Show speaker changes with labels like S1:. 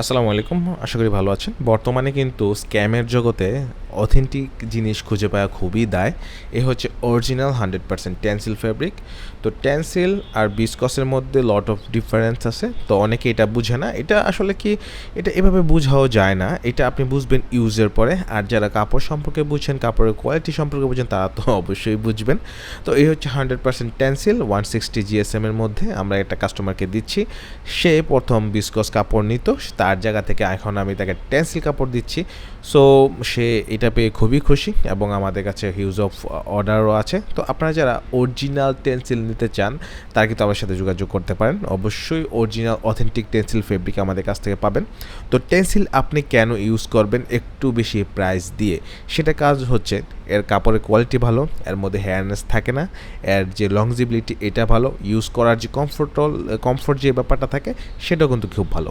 S1: আসসালামু আলাইকুম আশা করি ভালো আছেন। বর্তমানে কিন্তু স্ক্যামের জগতে অথেন্টিক জিনিস খুঁজে পাওয়া খুবই দায়। এ হচ্ছে original hundred percent tencel fabric তো টেন্সিল আর বিসকসের মধ্যে লট অফ ডিফারেন্স আছে। তো অনেকে এটা বুঝে না। এটা আসলে কি, এটা এভাবে বুঝাও যায় না। এটা আপনি বুঝবেন ইউজের পরে। আর যারা কাপড় সম্পর্কে বুঝছেন, কাপড়ের কোয়ালিটি সম্পর্কে বুঝেন তারা তো অবশ্যই বুঝবেন। তো এই হচ্ছে hundred percent Tencel one sixty জিএসএমের মধ্যে আমরা একটা কাস্টমারকে দিচ্ছি। সে প্রথম বিসকস কাপড় নিত। তার জায়গা থেকে এখন আমি তাকে টেন্সিল কাপড় দিচ্ছি। সো সে এটা পেয়ে খুবই খুশি এবং আমাদের কাছে হিউজ অফ অর্ডারও আছে। তো আপনারা যারা অরিজিনাল টেন্সিল নিতে চান, তারা কিন্তু আমার সাথে যোগাযোগ করতে পারেন। অবশ্যই অরিজিনাল অথেন্টিক টেন্সিল ফেব্রিক আমাদের কাছ থেকে পাবেন। তো টেন্সিল আপনি কেন ইউজ করবেন একটু বেশি প্রাইস দিয়ে? সেটা কাজ হচ্ছে, এর কাপড়ের কোয়ালিটি ভালো, এর মধ্যে হেয়ারনেস থাকে না, এর যে লংজিবিলিটি এটা ভালো ইউজ করার যে কমফোর্টল কমফোর্ট যে ব্যাপারটা থাকে, সেটাও কিন্তু খুব ভালো।